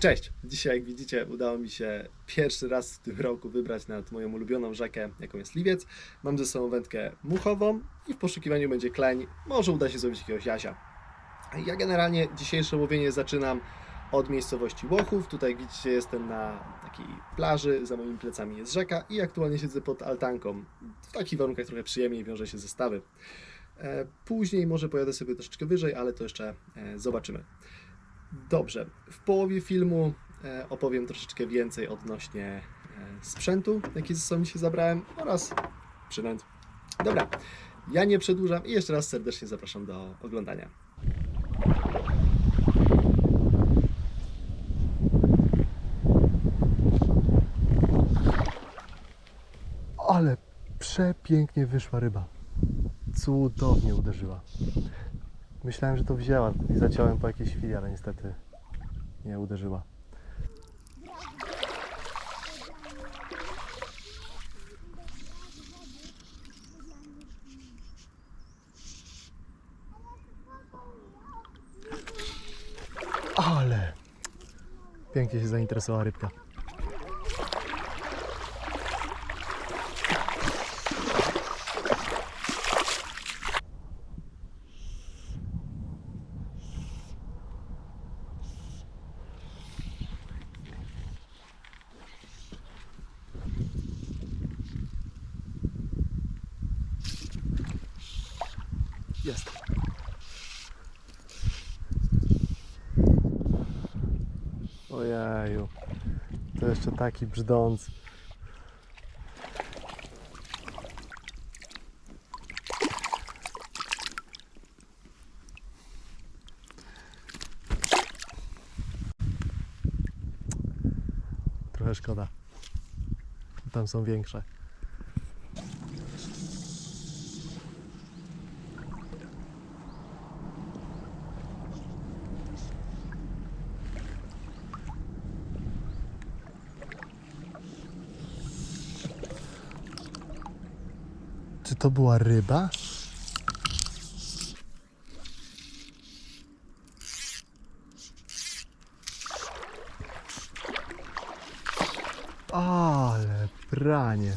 Cześć! Dzisiaj, jak widzicie, udało mi się pierwszy raz w tym roku wybrać nad moją ulubioną rzekę, jaką jest Liwiec. Mam ze sobą wędkę muchową i w poszukiwaniu będzie kleń. Może uda się zrobić jakiegoś jasia. Ja generalnie dzisiejsze łowienie zaczynam od miejscowości Łochów. Tutaj, widzicie, jestem na takiej plaży, za moimi plecami jest rzeka i aktualnie siedzę pod altanką. W takich warunkach trochę przyjemniej wiąże się zestawy. E, Później może pojadę sobie troszeczkę wyżej, ale to jeszcze e, zobaczymy. Dobrze, w połowie filmu e, opowiem troszeczkę więcej odnośnie e, sprzętu, jaki ze sobą się zabrałem oraz przynęt. Dobra, ja nie przedłużam i jeszcze raz serdecznie zapraszam do oglądania. Ale przepięknie wyszła ryba. Cudownie uderzyła. Myślałem, że to wzięła i zaciąłem po jakiejś chwili, ale niestety nie uderzyła. Ale pięknie się zainteresowała rybka. Jest. Ojeju. To jeszcze taki brzdąc. Trochę szkoda. Tam są większe. To była ryba? Ale pranie.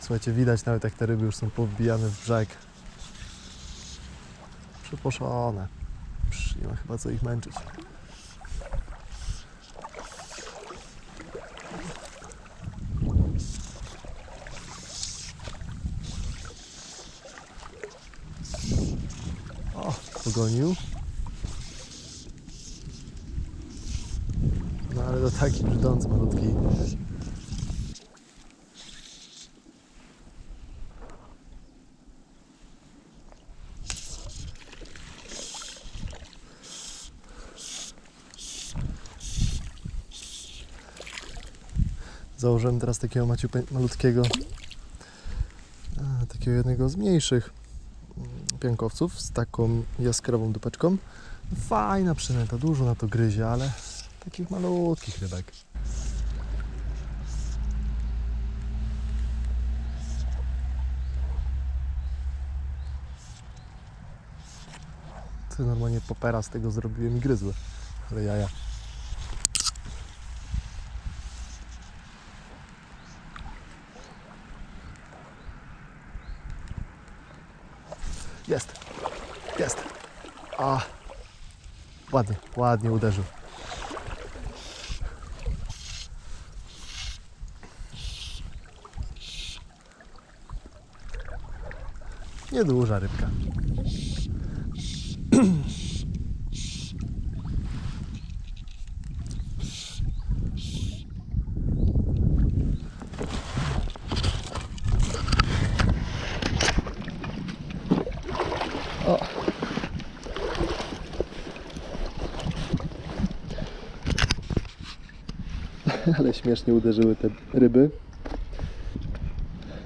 Słuchajcie, widać nawet jak te ryby już są powbijane w brzeg. Przeposzone. Psz, Nie ma chyba co ich męczyć. O, pogonił. No ale to taki brzdąc malutki. Założyłem teraz takiego malutkiego, takiego jednego z mniejszych piankowców z taką jaskrawą dupeczką. Fajna przynęta, dużo na to gryzie, ale takich malutkich rybek. Ty normalnie popera z tego zrobiłem i gryzły. Ale jaja. Jest. Jest. A. Ładnie, ładnie uderzył. Nieduża rybka. O. Ale śmiesznie uderzyły te ryby.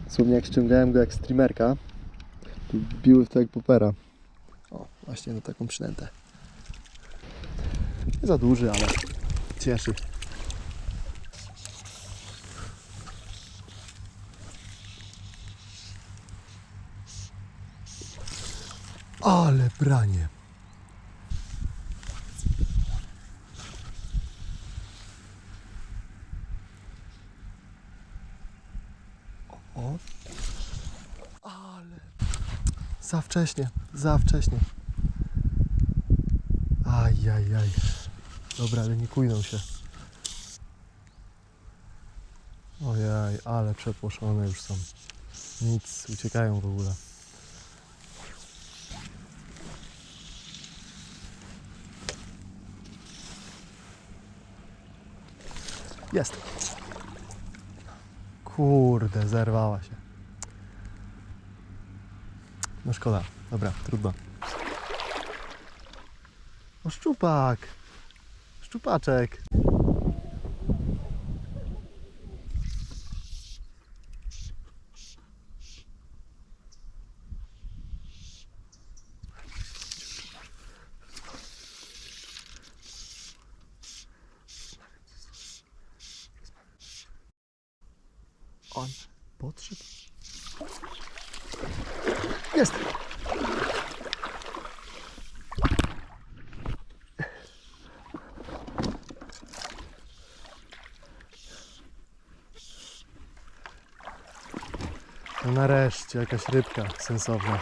Słownie jak ściągałem go jak streamerka, to biły w to jak popera. O, właśnie na taką przynętę. Nie za duży, ale cieszy. Ale pranie. O. Ale. Za wcześnie, za wcześnie. Ajajaj. Dobra, ale nie kujną się. Ojej, ale przepłoszone już są. Nic, uciekają w ogóle. Jest. Kurde, zerwała się. No szkoda. Dobra, trudno. O szczupak. Szczupaczek. On podszedł. Jest! No nareszcie jakaś rybka sensowna.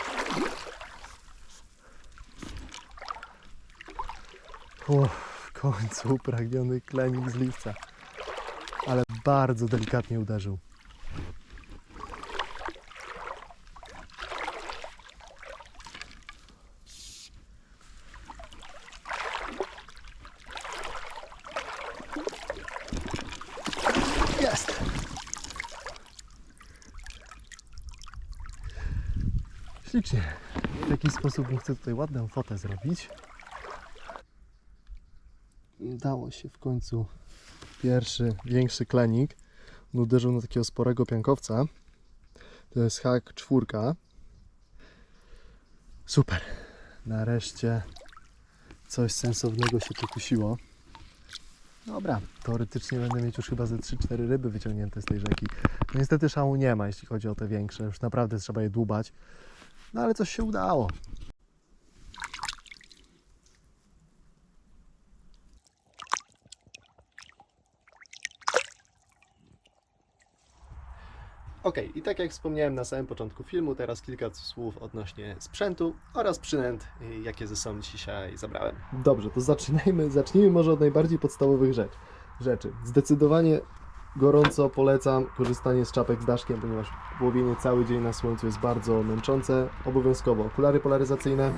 Uff, w końcu upragniony klenik z liwca. Ale bardzo delikatnie uderzył. Jest! Ślicznie. W jakiś sposób chcę tutaj ładną fotę zrobić. I Udało się w końcu pierwszy, większy klenik. Uderzył na takiego sporego piankowca. To jest hak czwórka. Super. Nareszcie coś sensownego się tu kusiło. Dobra, teoretycznie będę mieć już chyba ze 3-4 ryby wyciągnięte z tej rzeki. No niestety szału nie ma, jeśli chodzi o te większe. Już naprawdę trzeba je dłubać. No ale coś się udało. Ok, i tak jak wspomniałem na samym początku filmu, teraz kilka słów odnośnie sprzętu oraz przynęt, y, jakie ze sobą dzisiaj zabrałem. Dobrze, to zaczynajmy, zacznijmy może od najbardziej podstawowych rzecz, rzeczy. Zdecydowanie gorąco polecam korzystanie z czapek z daszkiem, ponieważ łowienie cały dzień na słońcu jest bardzo męczące. Obowiązkowo okulary polaryzacyjne.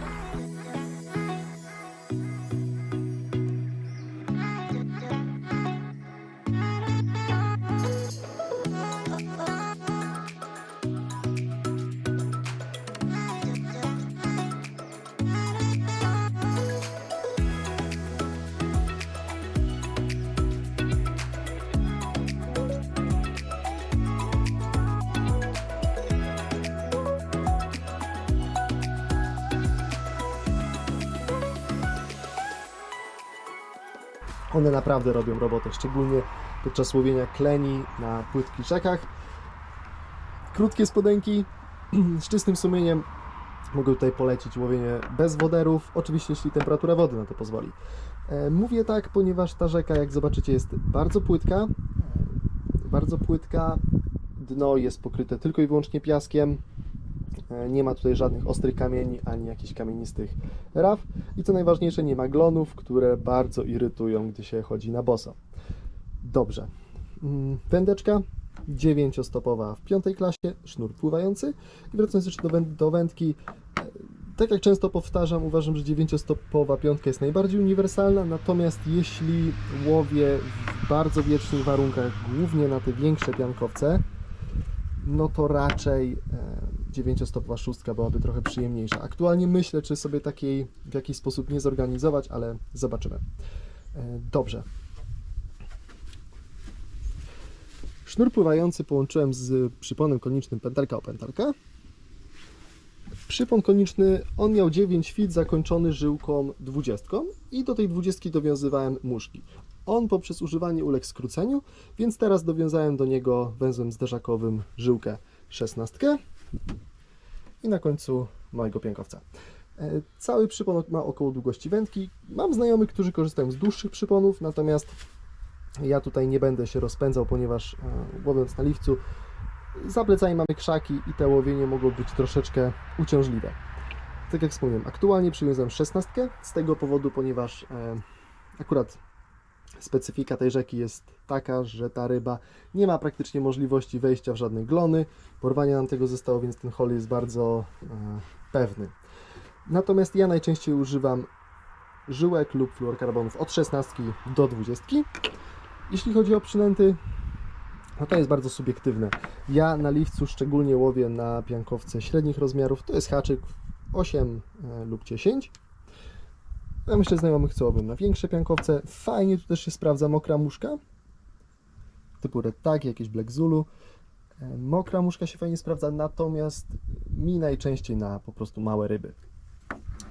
One naprawdę robią robotę, szczególnie podczas łowienia kleni na płytkich rzekach. Krótkie spodenki z czystym sumieniem. Mogę tutaj polecić łowienie bez woderów, oczywiście jeśli temperatura wody na to pozwoli. E, Mówię tak, ponieważ ta rzeka, jak zobaczycie, jest bardzo płytka. E, Bardzo płytka. Dno jest pokryte tylko i wyłącznie piaskiem. E, Nie ma tutaj żadnych ostrych kamieni ani jakichś kamienistych raf. I co najważniejsze, nie ma glonów, które bardzo irytują, gdy się chodzi na boso. Dobrze. Mm, Wędeczka 9-stopowa w piątej klasie, sznur pływający. I wracając jeszcze do, węd- do wędki, e, tak jak często powtarzam, uważam, że 9-stopowa piątka jest najbardziej uniwersalna, natomiast jeśli łowię w bardzo wiecznych warunkach, głównie na te większe piankowce, no to raczej e, 9-stopowa szóstka byłaby trochę przyjemniejsza. Aktualnie myślę, czy sobie takiej w jakiś sposób nie zorganizować, ale zobaczymy. E, Dobrze. Sznur pływający połączyłem z przyponem konicznym pętelka o pętelkę. Przypon koniczny, on miał 9 fit zakończony żyłką 20 i do tej 20 dowiązywałem muszki. On poprzez używanie uległ skróceniu, więc teraz dowiązałem do niego węzłem zderzakowym żyłkę 16 i na końcu małego piankowca. E, Cały przypon ma około długości wędki. Mam znajomych, którzy korzystają z dłuższych przyponów, natomiast ja tutaj nie będę się rozpędzał, ponieważ e, łowiąc na liwcu Za plecami mamy krzaki i te łowienie mogło być troszeczkę uciążliwe. Tak jak wspomniałem, aktualnie przywiązałem szesnastkę z tego powodu, ponieważ e, akurat specyfika tej rzeki jest taka, że ta ryba nie ma praktycznie możliwości wejścia w żadne glony. Porwania nam tego zostało, więc ten hol jest bardzo e, pewny. Natomiast ja najczęściej używam żyłek lub fluorkarbonów od 16 do 20. Jeśli chodzi o przynęty, no to jest bardzo subiektywne. Ja na liwcu szczególnie łowię na piankowce średnich rozmiarów. To jest haczyk 8 e, lub 10. Ja myślę, znajomych co łowią na większe piankowce. Fajnie tu też się sprawdza mokra muszka. Typu Red Tag, jakieś Black Zulu. E, Mokra muszka się fajnie sprawdza, natomiast mi najczęściej na po prostu małe ryby.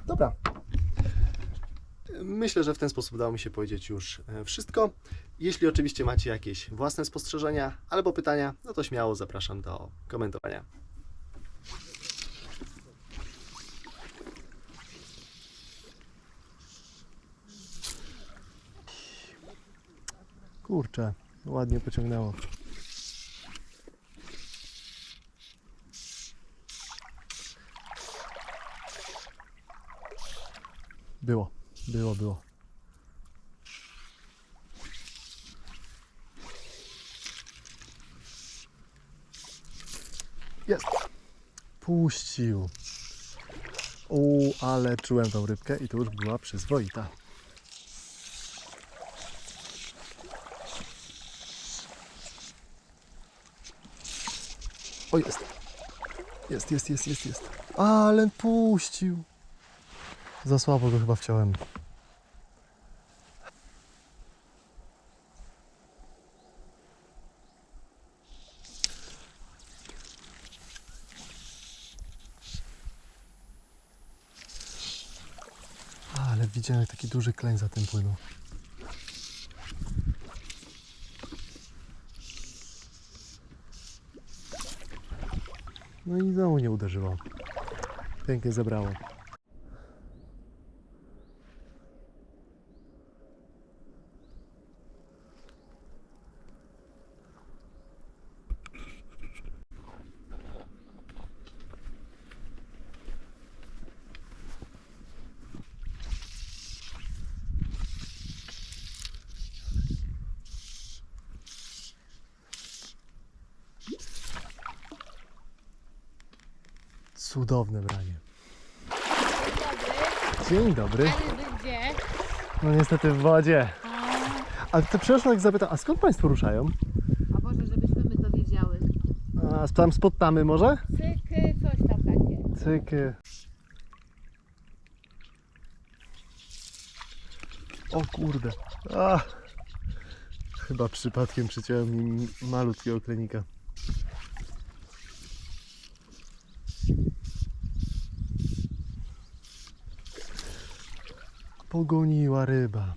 Dobra. Myślę, że w ten sposób udało mi się powiedzieć już e, wszystko. Jeśli oczywiście macie jakieś własne spostrzeżenia albo pytania, no to śmiało zapraszam do komentowania. Kurczę, ładnie pociągnęło. Było, było, było. Jest. Puścił. O, ale czułem tą rybkę i to już była przyzwoita. O, jest. Jest, jest, jest, jest, jest. Ale puścił. Za słabo go chyba wciąłem. Ale widziałem jak taki duży kleń za tym płynął. I znowu nie uderzyło. Pięknie zebrało. Cudowne branie. Dzień dobry. Ale gdzie? No niestety w wodzie. A to przepraszam, jak zapytam, a skąd Państwo ruszają? A Boże, żebyśmy my to wiedziały. A tam spod tamy może? Cyky, coś tam takie. Cyky. O kurde. A. Chyba przypadkiem przyciąłem mi malutkiego klenika. Pogoniła ryba.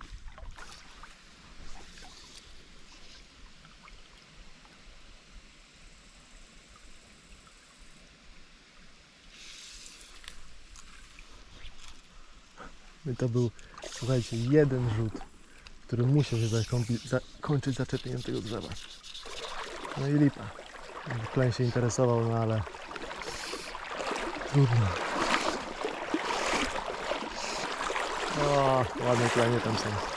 I to był, słuchajcie, jeden rzut, który musiał się zakończyć, zaczepieniem tego drzewa. No i lipa. Kleń się interesował, no ale trudno. O, ładne klenie tam są.